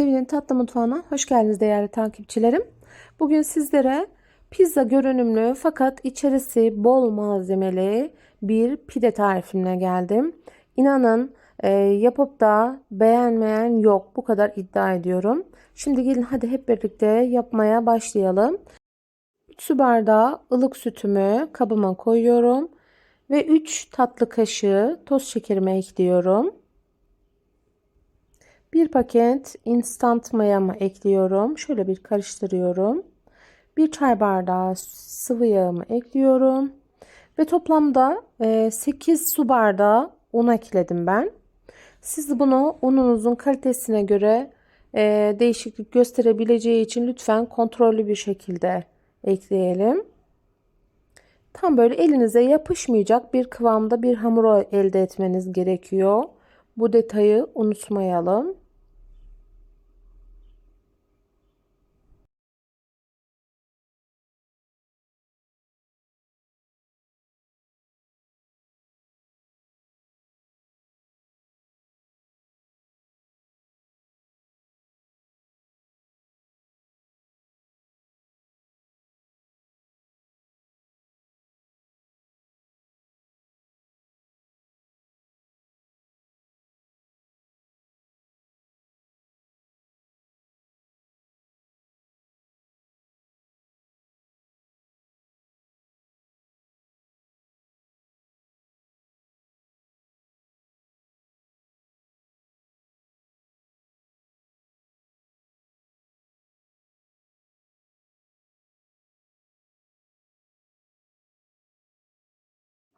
Sevil'in tatlı mutfağına hoş geldiniz değerli takipçilerim. Bugün sizlere pizza görünümlü fakat içerisi bol malzemeli bir pide tarifine geldim. İnanın e, yapıp da beğenmeyen yok. Bu kadar iddia ediyorum. Şimdi gelin hadi hep birlikte yapmaya başlayalım. Su bardağı ılık sütümü kabıma koyuyorum. Ve 3 tatlı kaşığı toz şekerimi ekliyorum. Bir paket instant mayamı ekliyorum. Şöyle bir karıştırıyorum. Bir çay bardağı sıvı yağımı ekliyorum. Ve toplamda 8 su bardağı un ekledim ben. Siz bunu ununuzun kalitesine göre değişiklik gösterebileceği için lütfen kontrollü bir şekilde ekleyelim. Tam böyle elinize yapışmayacak bir kıvamda bir hamur elde etmeniz gerekiyor. Bu detayı unutmayalım.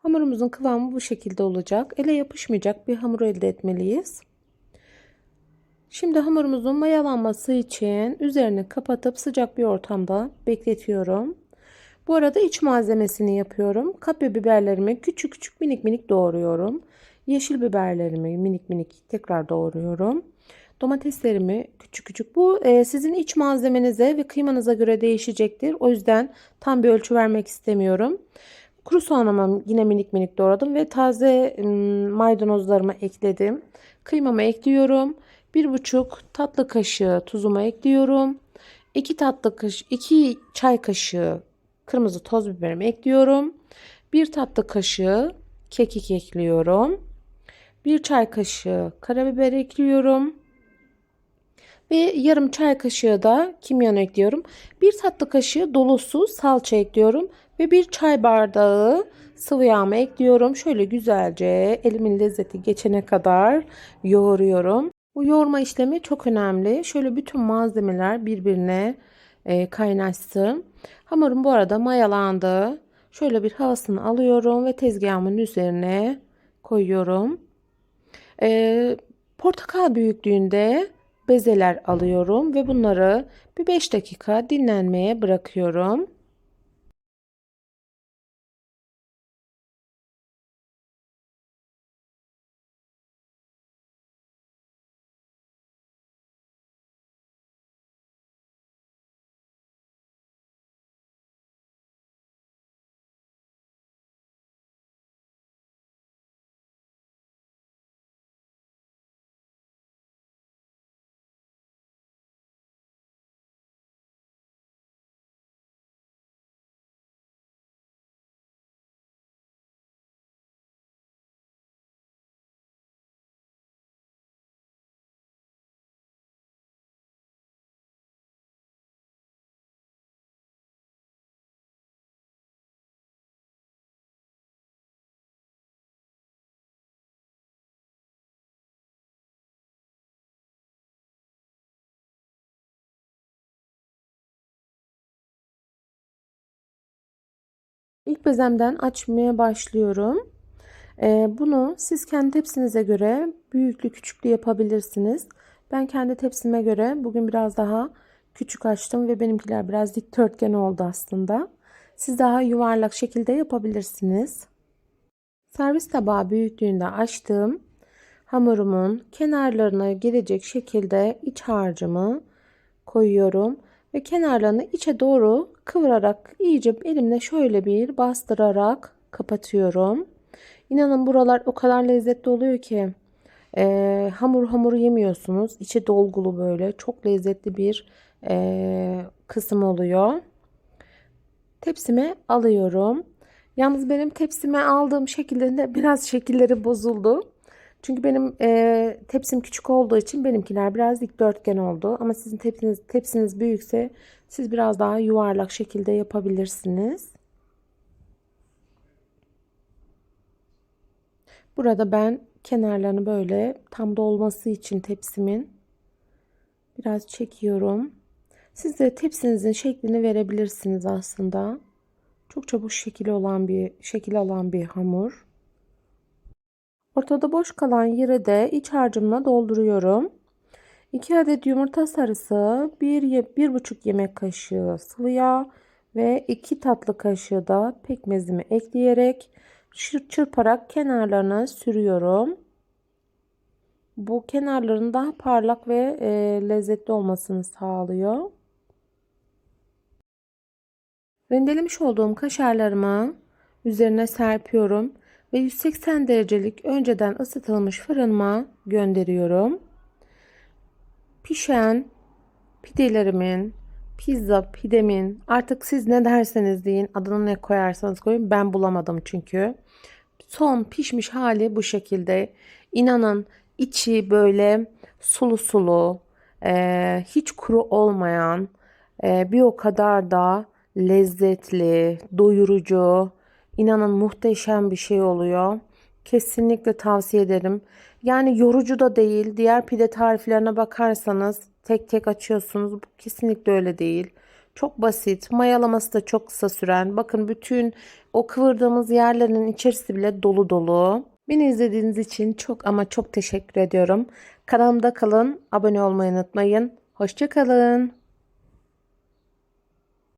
Hamurumuzun kıvamı bu şekilde olacak. Ele yapışmayacak bir hamur elde etmeliyiz. Şimdi hamurumuzun mayalanması için üzerini kapatıp sıcak bir ortamda bekletiyorum. Bu arada iç malzemesini yapıyorum. Kapya biberlerimi küçük küçük minik minik doğruyorum. Yeşil biberlerimi minik minik tekrar doğruyorum. Domateslerimi küçük küçük. Bu e, sizin iç malzemenize ve kıymanıza göre değişecektir. O yüzden tam bir ölçü vermek istemiyorum. Kuru soğanımı yine minik minik doğradım ve taze maydanozlarımı ekledim. Kıymamı ekliyorum. Bir buçuk tatlı kaşığı tuzumu ekliyorum. 2 tatlı kaşığı, 2 çay kaşığı kırmızı toz biberimi ekliyorum. 1 tatlı kaşığı kekik ekliyorum. 1 çay kaşığı karabiber ekliyorum. Ve yarım çay kaşığı da kimyon ekliyorum. 1 tatlı kaşığı dolusu salça ekliyorum. Ve bir çay bardağı sıvı yağımı ekliyorum. Şöyle güzelce elimin lezzeti geçene kadar yoğuruyorum. Bu yoğurma işlemi çok önemli. Şöyle bütün malzemeler birbirine e, kaynaşsın. Hamurum bu arada mayalandı. Şöyle bir havasını alıyorum ve tezgahımın üzerine koyuyorum. E, portakal büyüklüğünde bezeler alıyorum ve bunları bir 5 dakika dinlenmeye bırakıyorum. İlk bezemden açmaya başlıyorum. Ee, bunu siz kendi tepsinize göre büyüklü küçüklü yapabilirsiniz. Ben kendi tepsime göre bugün biraz daha küçük açtım ve benimkiler biraz dikdörtgen oldu aslında. Siz daha yuvarlak şekilde yapabilirsiniz. Servis tabağı büyüklüğünde açtım. Hamurumun kenarlarına gelecek şekilde iç harcımı koyuyorum ve kenarlarını içe doğru kıvırarak iyice elimle şöyle bir bastırarak kapatıyorum. İnanın buralar o kadar lezzetli oluyor ki Ee, hamur hamur yemiyorsunuz. İçi dolgulu böyle. Çok lezzetli bir e, kısım oluyor. Tepsime alıyorum. Yalnız benim tepsime aldığım şekillerinde biraz şekilleri bozuldu. Çünkü benim e, tepsim küçük olduğu için benimkiler biraz dikdörtgen oldu. Ama sizin tepsiniz, tepsiniz büyükse siz biraz daha yuvarlak şekilde yapabilirsiniz. Burada ben kenarlarını böyle tam dolması için tepsimin biraz çekiyorum. Siz de tepsinizin şeklini verebilirsiniz aslında. Çok çabuk şekil olan bir şekil alan bir hamur. Ortada boş kalan yeri de iç harcımla dolduruyorum. 2 adet yumurta sarısı, 1 1,5 yemek kaşığı sıvı yağ ve 2 tatlı kaşığı da pekmezimi ekleyerek çırparak kenarlarına sürüyorum. Bu kenarların daha parlak ve e, lezzetli olmasını sağlıyor. Rendelemiş olduğum kaşarlarımı üzerine serpiyorum ve 180 derecelik önceden ısıtılmış fırınıma gönderiyorum. Pişen pidelerimin, pizza pidemin artık siz ne derseniz deyin adını ne koyarsanız koyun ben bulamadım çünkü. Son pişmiş hali bu şekilde. İnanın içi böyle sulu sulu, e, hiç kuru olmayan, e, bir o kadar da lezzetli, doyurucu, inanın muhteşem bir şey oluyor. Kesinlikle tavsiye ederim. Yani yorucu da değil. Diğer pide tariflerine bakarsanız tek tek açıyorsunuz. Bu kesinlikle öyle değil. Çok basit. Mayalaması da çok kısa süren. Bakın bütün o kıvırdığımız yerlerin içerisi bile dolu dolu. Beni izlediğiniz için çok ama çok teşekkür ediyorum. Kanalımda kalın. Abone olmayı unutmayın. Hoşçakalın.